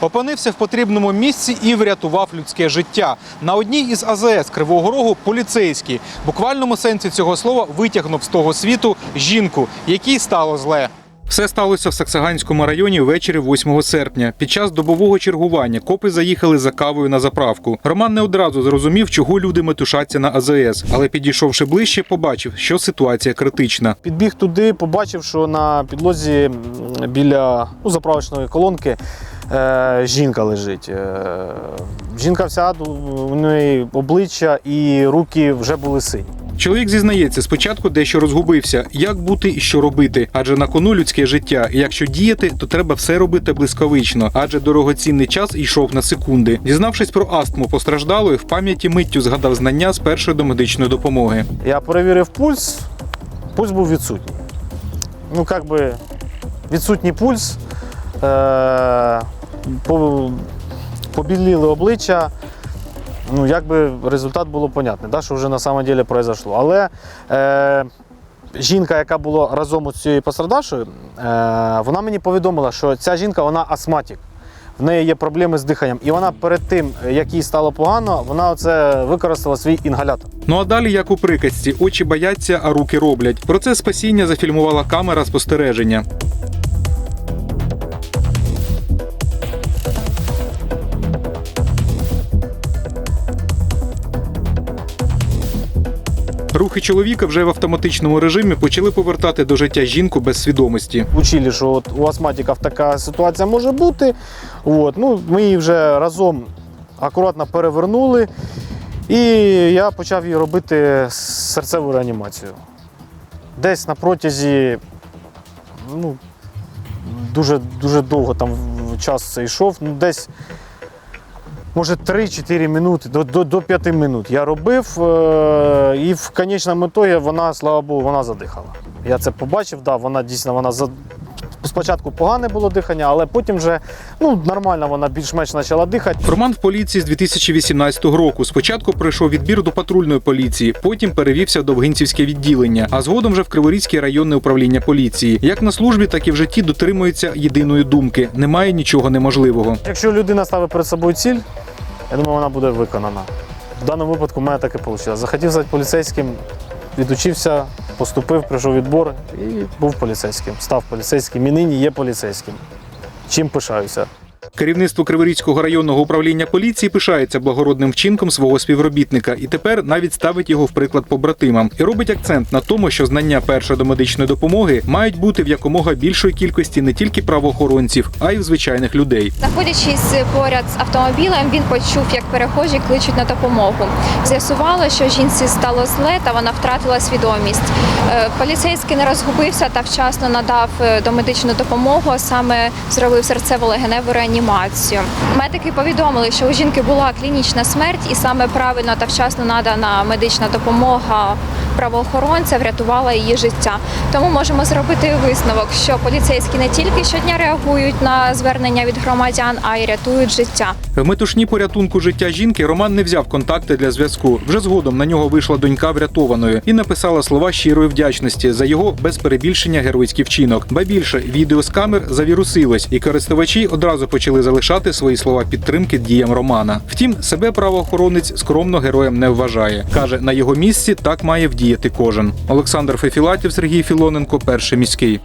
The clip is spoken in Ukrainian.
Опинився в потрібному місці і врятував людське життя. На одній із АЗС Кривого Рогу поліцейський буквальному сенсі цього слова витягнув з того світу жінку, якій стало зле. Все сталося в Саксаганському районі ввечері 8 серпня. Під час добового чергування копи заїхали за кавою на заправку. Роман не одразу зрозумів, чого люди метушаться на АЗС, але підійшовши ближче, побачив, що ситуація критична. Підбіг туди, побачив, що на підлозі біля ну, заправочної колонки е, жінка лежить. Е, жінка вся, у неї обличчя і руки вже були сині. Чоловік зізнається, спочатку дещо розгубився, як бути і що робити, адже на кону людське життя. І якщо діяти, то треба все робити блискавично, адже дорогоцінний час йшов на секунди. Дізнавшись про астму постраждалої, в пам'яті миттю згадав знання з першої домедичної допомоги. Я перевірив пульс, пульс був відсутній. Ну, як би відсутній пульс, е, побіліли обличчя. Ну, якби результат було понятний, да, що вже на самом деле произошло. Але е, жінка, яка була разом з цією пострадавшою, е, вона мені повідомила, що ця жінка вона астматик. В неї є проблеми з диханням. І вона перед тим, як їй стало погано, вона оце використала свій інгалятор. Ну а далі, як у приказці, очі бояться, а руки роблять. Процес спасіння зафільмувала камера спостереження. Рухи чоловіка вже в автоматичному режимі почали повертати до життя жінку без свідомості. Учили, що от у астматиків така ситуація може бути. От, ну, ми її вже разом акуратно перевернули, і я почав їй робити серцеву реанімацію. Десь на протязі ну, дуже, дуже довго там час це йшов, ну, десь. Може 3-4 минути, до, до, до 5 минут я робив, е, і в конечному ітогі вона, слава Богу, вона задихала. Я це побачив, да, вона дійсно вона. Спочатку погане було дихання, але потім вже ну, нормально вона більш-менш почала дихати. Роман в поліції з 2018 року. Спочатку пройшов відбір до патрульної поліції, потім перевівся в Довгинцівське відділення, а згодом вже в Криворізьке районне управління поліції. Як на службі, так і в житті дотримується єдиної думки: немає нічого неможливого. Якщо людина ставить перед собою ціль, я думаю, вона буде виконана. В даному випадку в мене так і вийшло. Захотів стати поліцейським, відучився, поступив, пройшов відбор і був поліцейським. Став поліцейським і нині є поліцейським. Чим пишаюся. Керівництво Криворізького районного управління поліції пишається благородним вчинком свого співробітника і тепер навіть ставить його в приклад побратимам і робить акцент на тому, що знання першої домедичної допомоги мають бути в якомога більшої кількості не тільки правоохоронців, а й звичайних людей. Знаходячись поряд з автомобілем, він почув, як перехожі кличуть на допомогу. З'ясувало, що жінці стало зле та вона втратила свідомість. Е, Поліцейський не розгубився та вчасно надав е, домедичну допомогу, саме зробив серцево-легеневу реанімацію. Медики повідомили, що у жінки була клінічна смерть, і саме правильно та вчасно надана медична допомога правоохоронця врятувала її життя. Тому можемо зробити висновок, що поліцейські не тільки щодня реагують на звернення від громадян, а й рятують життя. В метушні порятунку життя жінки Роман не взяв контакти для зв'язку. Вже згодом на нього вийшла донька врятованою і написала слова щирої вдячності за його без перебільшення геройський вчинок. Ба більше відео з камер завірусилось, і користувачі одразу почали залишати свої слова підтримки діям Романа. Втім, себе правоохоронець скромно героєм не вважає. каже, на його місці так має вдіяти кожен. Олександр Фефілатів, Сергій Філоненко, перший міський.